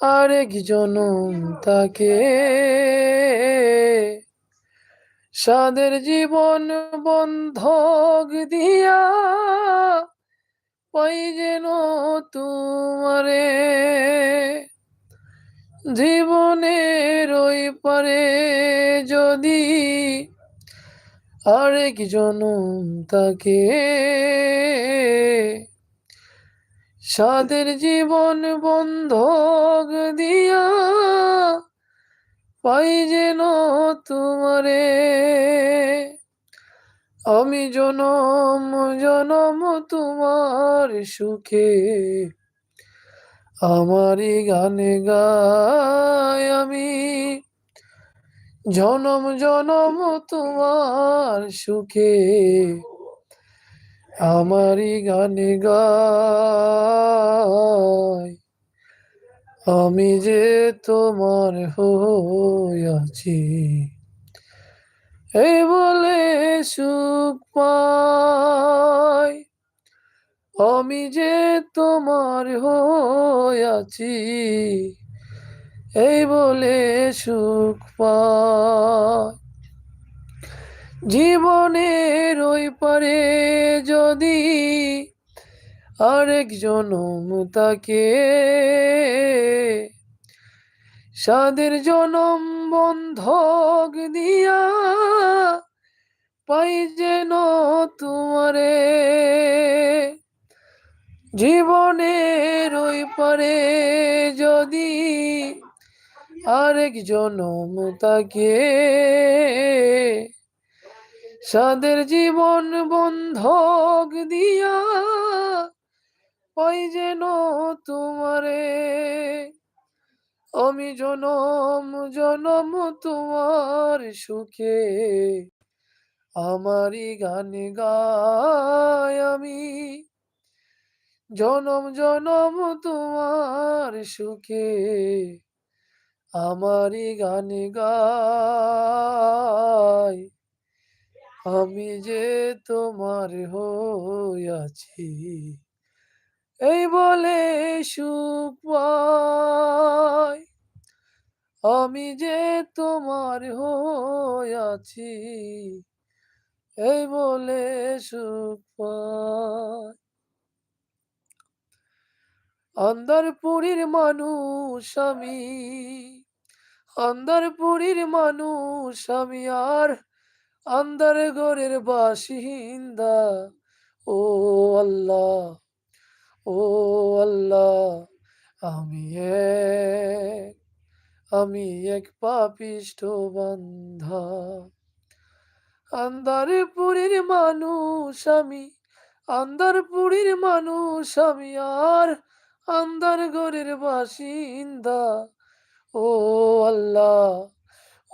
আরেক জনম তাকে। সাদের জীবন বন্ধক দিয়া পাই যেন তোমারে। জীবনের ওই পারে যদি আরেক জনম তাকে। সাদের জীবন বন্ধক দিয়া পাই যেন তোমারে। আমি জনম জনম তোমার সুখে। আমারই গানে গাই আমি। জনম জনম তোমার সুখে। আমারই গানে গাই। আমি যে তোমার হইয়াছি এই বলে সুখ পাই। আমি যে তোমার হইয়াছি এই বলে সুখ পাই। জীবনের ওই পারে যদি আরেক জনম তাকে সাদের জনম বন্ধক দিয়া পাই যেন তোমারে। জীবনের ওই পারে যদি আরেক জনম তাকে সাদের জীবন বন্ধক দিয়া পাই যেন তোমারে। আমি জনম জনম তোমার সুখে, আমারই গান গায় আমি। জনম জনম তোমার সুখে, আমারই গান গাই। আমি যে তোমার হইয়াছি এই বলে সুপাই আমি যে তোমার হইয়াছি এই বলে সুখ পাই। অন্দরপুরীর মানুষ আমি, অন্দরপুরীর মানুষ আমি আর অন্দর গোরের বাসিন্দা। ও আল্লাহ ও আল্লাহ, আমি এক আমি এক পাপিষ্ট বান্ধা আন্দারপুরীর মানুষ আমি আন্দারপুরীর মানুষ আমি আর আন্দার ঘরের বাসিন্দা। ও আল্লাহ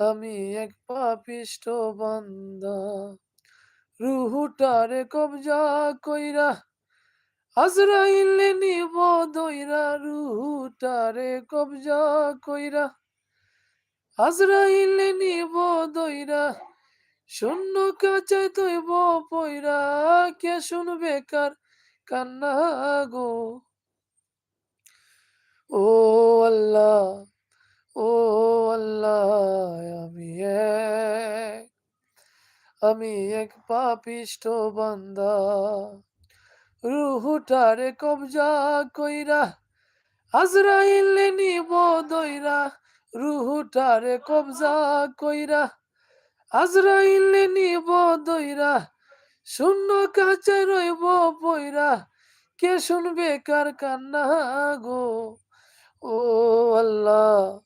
আমি এক পাপিষ্ট বান্দা। রুহুটারে কবজা কইরা, আজরাইলে নিব দইরা। রুহুটারে কবজা কইরা, আজরাইলে নিব দইরা। শূন্য কাছে তৈব পইরা, কে শুনবে কার কান্না গো? ও আল্লাহ ও আল্লাহ, আমি এক আমি এক পাপিষ্ট বান্দা। রুহুটারে কবজা কইরা, আজরাইলে নিব দইরা। রুহুটারে কবজা কইরা, আজরাইলে নিব দইরা। শূন্য কাছে রইব পইরা, কে শুনবে কার কান্না গো? ও আল্লাহ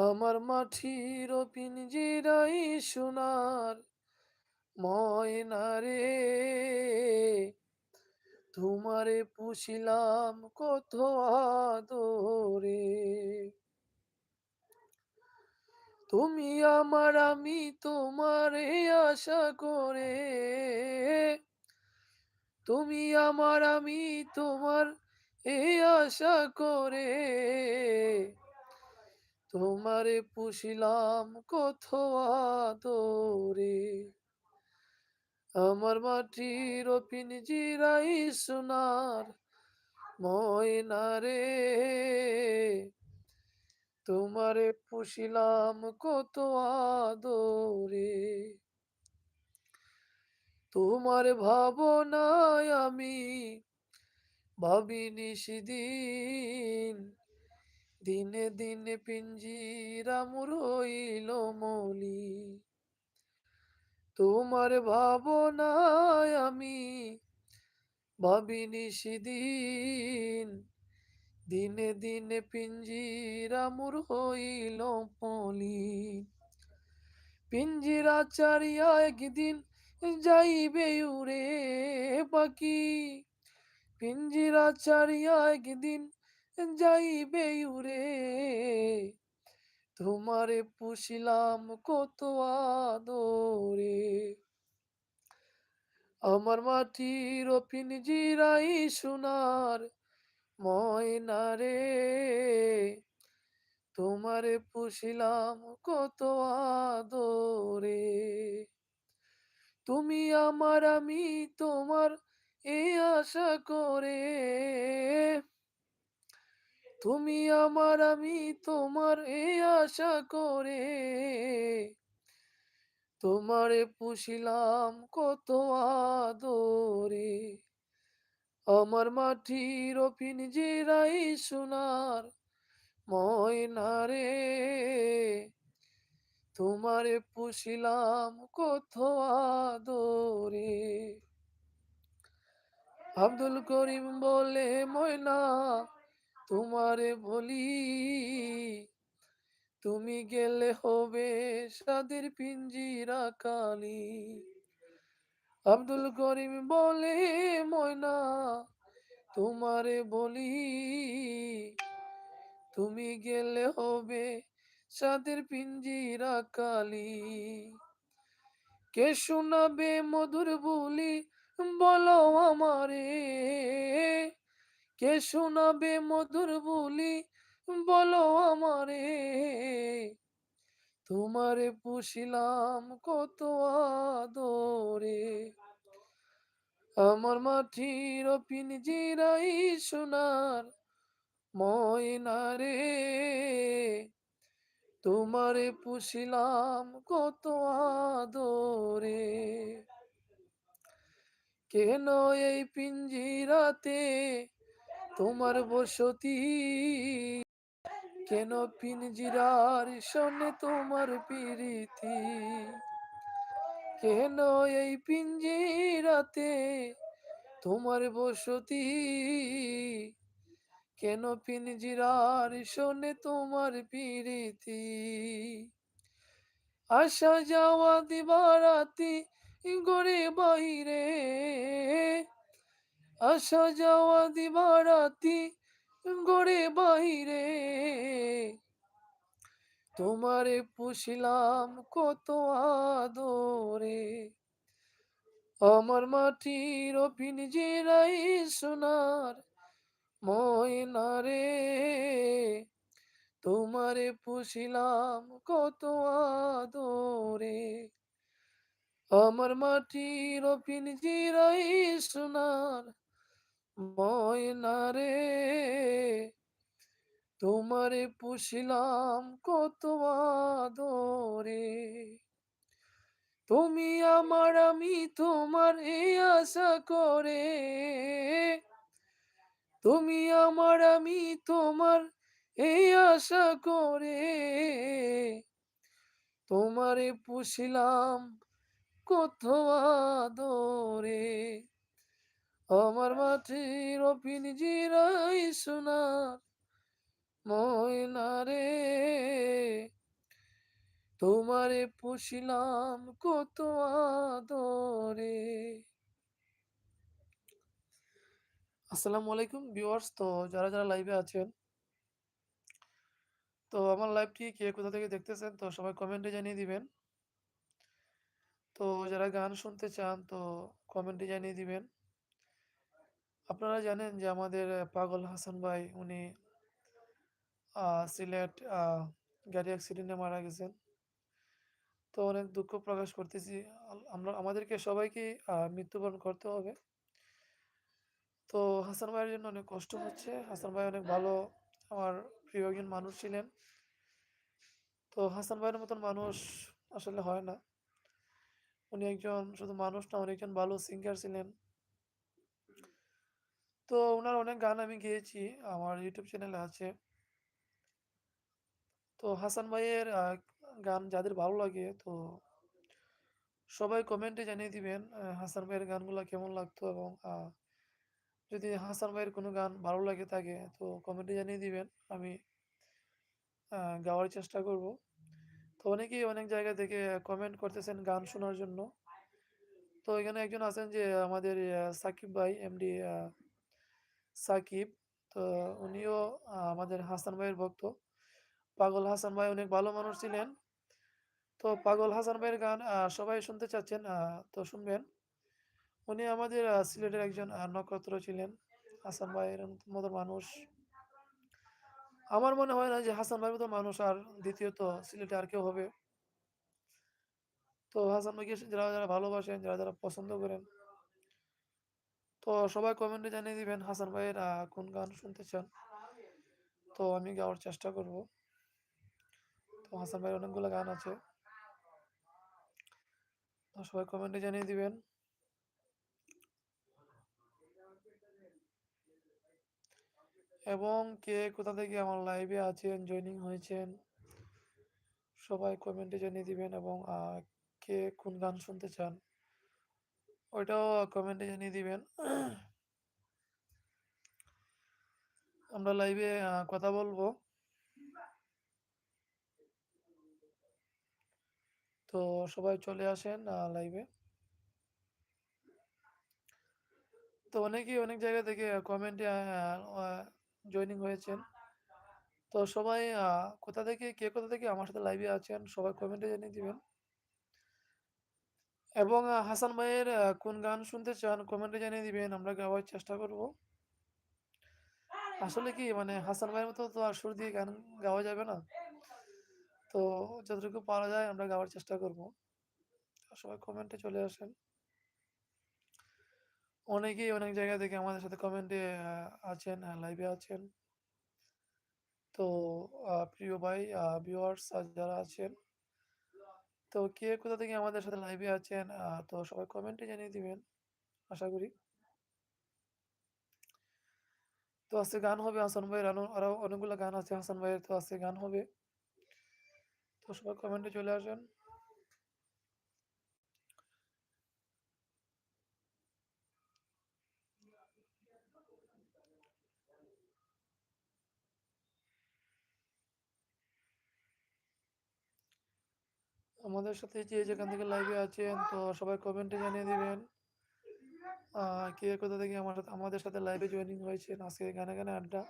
আমার মাটির পিঞ্জিরাই সোনার ময়না রে। তোমারে পুষিলাম কত আদরে। তুমি আমার, আমি তোমারে আশা করে। তুমি আমার, আমি তোমার এই আশা করে। তোমারে পুষিলাম আদরে। আমার মাটির পিঞ্জিরাই সোনার ময়না রে তোমারে পুষিলাম কত আদরে। তোমার ভাবনায় আমি ভাবিনি সেদিন দিনে দিনে পিঞ্জিরাম রইল মলি। তোমার ভাবনায় আমি ভাবিনি সেদিন দিনে দিনে পিঞ্জিরামুর হইল পলি পিঞ্জিরা চারিয়া একদিন যাইবে উড়ে পাখি। পিঞ্জিরা চারিয়া একদিন যাইবে উড়ে তোমারে পুষিলাম কত আদরে। আমার মাটির পিঞ্জিরাই সোনার ময়না রে, তোমারে পুষিলাম কত আদরে। তুমি আমার, আমি তোমার এই আশা করে তুমি আমার, আমি তোমার এই আশা করে তোমারে পুষিলাম কত আদরে। আমার মাটির পিঞ্জিরাই সোনার ময়না রে, তোমারে পুষিলাম কত আদরে। আব্দুল করিম বলে ময়না তোমারে বলি, তুমি গেলে হবে সাদের পিঞ্জিরা কালি। আব্দুল করিম বলে, ময়না, তোমারে বলি, তুমি গেলে হবে সাদের পিঞ্জিরা কালি। কে শোনাবে মধুর বলি, বলো আমারে কে শোনাবে মধুর বলি? বলো আমারে। তোমারে পুষিলাম কত আদরে। আমার মাটির পিঞ্জিরাই সোনার ময়না রে। তোমারে পুষিলাম কত আদরে। কেন এই পিঞ্জিরাতে তোমার বসতি কেন পিঞ্জিরার সনে তোমার পিরিতি? কেন এই পিঞ্জিরাতে তোমার বসতি? কেন পিঞ্জিরার শোনে তোমার পিরিতি? আসা যাওয়া দিবারাতি গড়ে বাইরে আসা যাওয়া দিবারাতি গড়ে বাইরে তোমারে পুষিলাম কত আদরে। আমার মাটির পিঞ্জিরাই সোনার ময়না রে তোমারে পুষিলাম কত আদরে। আমার মাটির পিঞ্জিরাই সোনার ময়না রে তোমারে পুষিলাম কত আদরে। তুমি আমার, আমি তোমার এই আশা করে। তুমি আমার, আমি তোমার এই আশা করে। তোমারে পুষিলাম কত আদরে। আমার মাটির পিঞ্জিরাই সোনার ময়না রে। তোমারে পুষিলাম কত আদরে। আসসালামু আলাইকুম ভিউয়ার্স, তো যারা যারা লাইভে আছেন, তো আমার লাইভটি কে কোথা থেকে দেখতেছেন, তো সবাই কমেন্টে জানিয়ে দিবেন। তো যারা গান শুনতে চান, তো কমেন্টে জানিয়ে দিবেন। আপনারা জানেন যে আমাদের পাগল হাসান ভাই উনি সিলেট গাড়ি অ্যাক্সিডেন্টে মারা গেছেন। তো অনেক দুঃখ প্রকাশ করতেছি। আমরা, আমাদেরকে সবাইকে মৃত্যুবরণ করতে হবে। তো হাসান ভাইয়ের জন্য অনেক কষ্ট হচ্ছে। হাসান ভাই অনেক ভালো, আমার প্রিয় একজন মানুষ ছিলেন। তো হাসান ভাইয়ের মতন মানুষ আসলে হয় না। উনি একজন শুধু মানুষ না, উনি একজন ভালো সিঙ্গার ছিলেন। তো ওনার অনেক গান আমি গেয়েছি, আমার ইউটিউব চ্যানেলে আছে। তো হাসান ভাইয়ের গান যাদের ভালো লাগে, তো সবাই কমেন্টে জানিয়ে দিবেন হাসান ভাইয়ের গানগুলো কেমন লাগতো এবং যদি হাসান ভাইয়ের কোনো গান ভালো লাগে থাকে, তো কমেন্টে জানিয়ে দিবেন, আমি গাওয়ার চেষ্টা করব। তো অনেকেই অনেক জায়গা থেকে কমেন্ট করতেছেন গান শোনার জন্য। তো এখানে একজন আছেন যে আমাদের সাকিব ভাই এমডি সাকিব। তো উনিও আমাদের হাসান ভাইয়ের ভক্ত। পাগল হাসান ভাই অনেক ভালো মানুষ ছিলেন। তো পাগল হাসান ভাইয়ের গান সবাই শুনতে চাচ্ছেন তো শুনবেন। উনি আমাদের সিলেটের একজন নক্ষত্র ছিলেন। হাসান ভাইয়ের মতো মানুষ। আমার মনে হয় না যে হাসান ভাইয়ের মতো মানুষ আর দ্বিতীয়ত সিলেটে আর কেউ হবে। তো হাসান ভাইকে যারা যারা ভালোবাসেন, যারা যারা পছন্দ করেন তো সবাই কমেন্টে জানিয়ে দিবেন, হাসান ভাইয়ের কোন গান শুনতে চান? তো আমি গাওয়ার চেষ্টা করব। তো হাসান ভাইয়ের অনেকগুলো গান আছে। তো সবাই কমেন্টে জানিয়ে দিবেন। এবং কে কোথা থেকে আমার লাইভে আছেন জয়নিং হয়েছেন, সবাই কমেন্টে জানিয়ে দিবেন এবং কে কোন গান শুনতে চান? ওইটাও কমেন্টে জানিয়ে দিবেন। আমরা লাইভে কথা বলব। তো সবাই চলে আসেন লাইভে তো অনেকেই অনেক জায়গা থেকে কমেন্টে জয়নিং হয়েছেন। তো সবাই কোথা থেকে, কে কোথা থেকে আমার সাথে লাইভে আছেন, সবাই কমেন্টে জানিয়ে দিবেন। এবং হাসান ভাইয়ের কোন গান শুনতে চান কমেন্টে জানিয়ে দিবেন, আমরা গাওয়ার চেষ্টা করব। আসলে কি মানে হাসান ভাইয়ের মতো তো আর সুর দিয়ে গান গাওয়া যাবে না। তো যতটুকু পারা যায় আমরা গাওয়ার চেষ্টা করব। সবাই কমেন্টে চলে আসেন। অনেকেই অনেক জায়গা থেকে আমাদের সাথে কমেন্টে আছেন লাইভে আছেন। তো প্রিয় ভাই ভিউয়ার্স যারা আছেন তো কে কোথা থেকে আমাদের সাথে লাইভে আছেন? তো সবাই কমেন্টে জানিয়ে দিবেন, আশা করি। তো আজকে গান হবে হাসান ভাইয়ের, আরও অনেকগুলো গান আছে হাসান ভাইয়ের, তো আজকে গান হবে। তো সবাই কমেন্টে চলে আসেন। আমাদের সাথে যে যেখান থেকে লাইভে আছেন, তো সবাই কমেন্টে জানিয়ে দিবেন। কে কোথা থেকে আমার সাথে, আমাদের সাথে লাইভে জয়েনিং হয়েছেন, আজকে গানে গানে আড্ডা।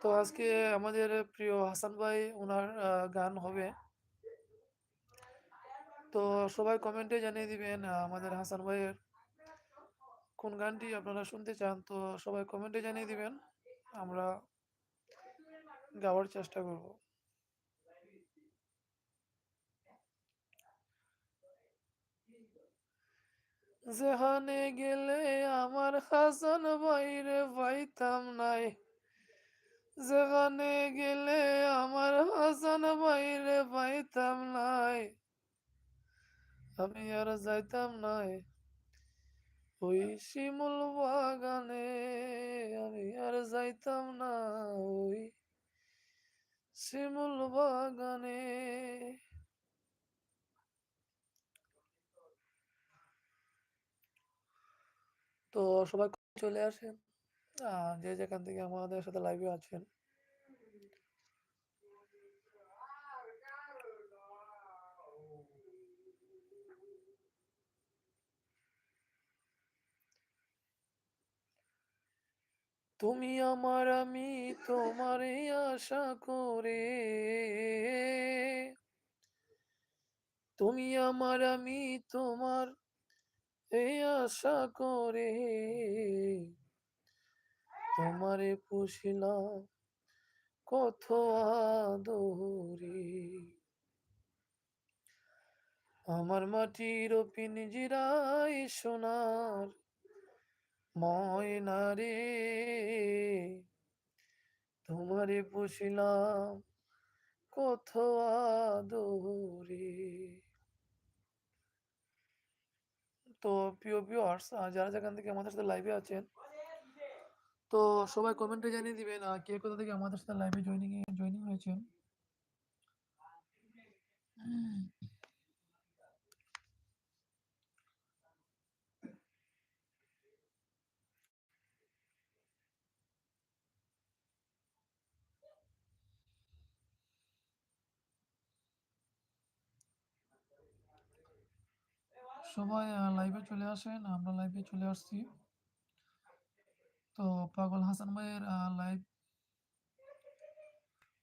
তো আজকে আমাদের প্রিয় হাসান ভাই ওনার গান হবে। তো সবাই কমেন্টে জানিয়ে দিবেন আমাদের হাসান ভাইয়ের কোন গানটি আপনারা শুনতে চান, তো সবাই কমেন্টে জানিয়ে দিবেন। আমরা গাওয়ার চেষ্টা করব। যেখানে গেলে আমার হাসান বাইরে পাইতাম নাই। যেখানে গেলে আমার হাসান বাইরে পাইতাম নাই। আমি আর যাইতাম নাই। ওই শিমুল বাগানে আমি আর যাইতাম না। ওই শিমুল বাগানে তো সবাই চলে আসেন। যে যেখান থেকে আমাদের সাথে লাইভে আছেন। তুমি আমার, আমি তোমারে আশা করে তুমি আমার, আমি তোমার এই আশা করে তোমারে পুষিলাম কত আদরে। আমার মাটির পিঞ্জিরায় সোনার ময়না রে। তোমারে পুষিলাম কত আদরে। তো প্রিয় ভিউয়ার্স যারা যেখান থেকে আমাদের সাথে লাইভে আছেন, তো সবাই কমেন্টে জানিয়ে দিবেন কে কোথা থেকে আমাদের সাথে লাইভে জয়নিং জয়েনিং হয়েছেন। সবাই লাইভে চলে আসেন। আমরা লাইভে চলে আসছি। তো পাগল হাসান ভাইয়ের লাইভ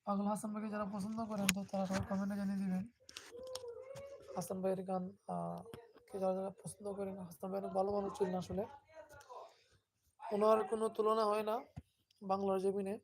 পাগল হাসান ভাইকে যারা পছন্দ করেন তো তারা সবাই কমেন্টে জানিয়ে দিবেন। হাসান ভাইয়ের গান কে যারা, যারা পছন্দ করেন হাসান ভাইয়ের ভালো মানুষ ছিলেন আসলে। উনার কোনো তুলনা হয় না বাংলার জমিনে।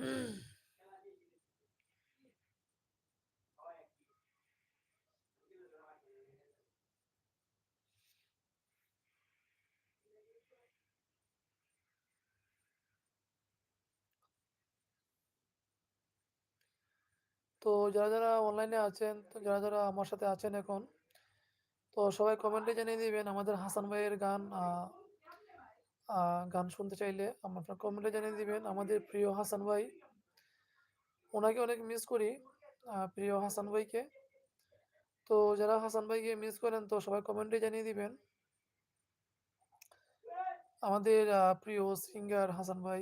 Mm. তো যারা, যারা অনলাইনে আছেন, তো যারা, যারা আমার সাথে আছেন এখন, তো সবাই কমেন্টে জানিয়ে দিবেন আমাদের হাসান ভাইয়ের গান গান শুনতে চাইলে আপনারা কমেন্টে জানিয়ে দিবেন। আমাদের প্রিয় হাসান ভাই। ওনাকে অনেক মিস করি প্রিয় হাসান ভাইকে। তো যারা হাসান ভাইকে মিস করেন তো সবাই কমেন্টে জানিয়ে দিবেন। আমাদের প্রিয় সিঙ্গার হাসান ভাই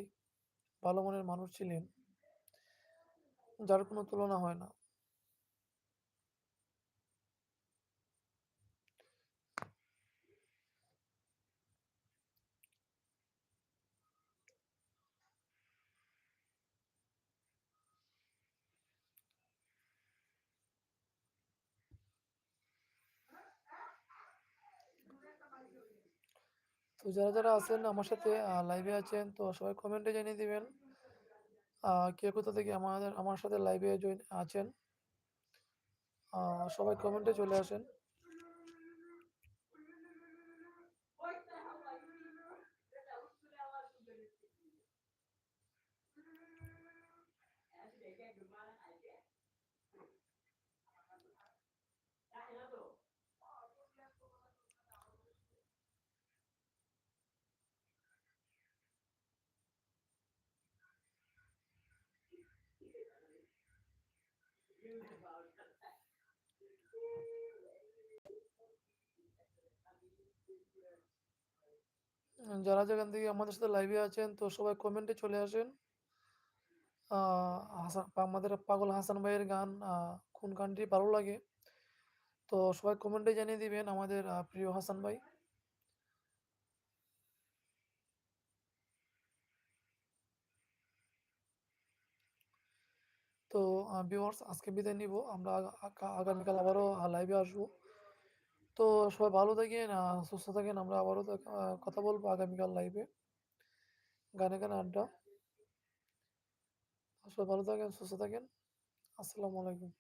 ভালো মনের মানুষ ছিলেন। যার কোনো তুলনা হয় না। তো যারা, যারা আছেন আমার সাথে লাইভে আছেন তো সবাই কমেন্টে জানিয়ে দিবেন। কে কোথা থেকে আমাদের আমার সাথে লাইভে জয়েন আছেন। সবাই কমেন্টে চলে আসেন। যারা যেখান থেকে আমাদের সাথে লাইভে আছেন, তো সবাই কমেন্টে চলে আসেন। আমাদের পাগল হাসান ভাইয়ের গান কোন গানটি ভালো লাগে? তো সবাই কমেন্টে জানিয়ে দিবেন আমাদের প্রিয় হাসান ভাই। তো আ ভিউয়ার্স আজকে বিদায় নিব। আমরা আগামীকাল আবারও লাইভে আসব। তো সবাই ভালো থাকেন, সুস্থ থাকেন। আমরা আবারও কথা বলব আগামীকাল লাইভে। গানে, গানে আড্ডা। সবাই ভালো থাকেন, সুস্থ থাকেন। আসসালামু আলাইকুম।